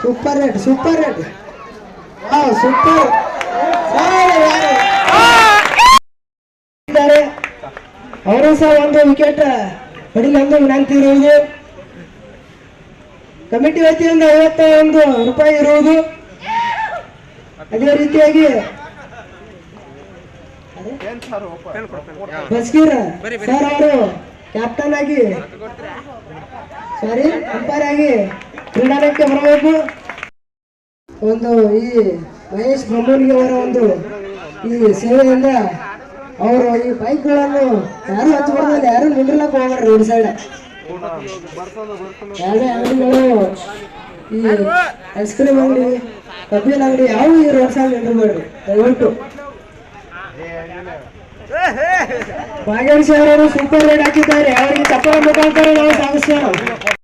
Super rate super rate ಹಾ super ಅವರು ಸಹ ಒಂದು ವಿಕೆಟ್ ಹೊಡಿಲೆಂದು ವಿನಂತಿ ಇರುವುದು. ಕಮಿಟಿ ವತಿಯಿಂದ ಐವತ್ತ ಒಂದು ರೂಪಾಯಿ ಇರುವುದು. ಅದೇ ರೀತಿಯಾಗಿ ಬಸ್ಕೀರ್ ಸರ್ ಅವರು ಕ್ಯಾಪ್ಟನ್ ಆಗಿ ಸಾರಿ ಅಂಪೈರ್ ಆಗಿ ಕ್ರೀಡಾಂಗಣಕ್ಕೆ ಬರಬೇಕು. ಒಂದು ಈ ಮಹೇಶ್ ಬ್ರಹ್ಮನಿಗೆ ಅವರ ಒಂದು ಈ ಸೇವೆಯಿಂದ ಅವರು ಈ ಬೈಕ್ಗಳನ್ನು ಯಾರು ಹಚ್ಬಾರ್ದು ಯಾರು ನಿಂದ್ರಲಕ್ಕೆ ಹೋಗ್ರಿ ರೋಡ್ ಸೈಡ್. ಯಾವುದೇ ಅಂಗಡಿಗಳು, ಈ ಐಸ್ ಕ್ರೀಮ್ ಅಂಗಡಿ, ಕಬ್ಬಿನ ಅಂಗಡಿ ಯಾವ ಈ ರೋಡ್ ಸೈಡ್ ನಿಂದ್ರಬೇಡ್ರಿ. ದಯವಿಟ್ಟು. ಭಾಗ್ಯವಂಶಿ ಅವರು ಸೂಪರ್ ರೇಟ್ ಹಾಕಿದ್ದಾರೆ ಅವರಿಗೆ ಚಪ್ಪಲ ಮುಖಾಂತರ ನಾವು ಸಾಗಿಸೋಣ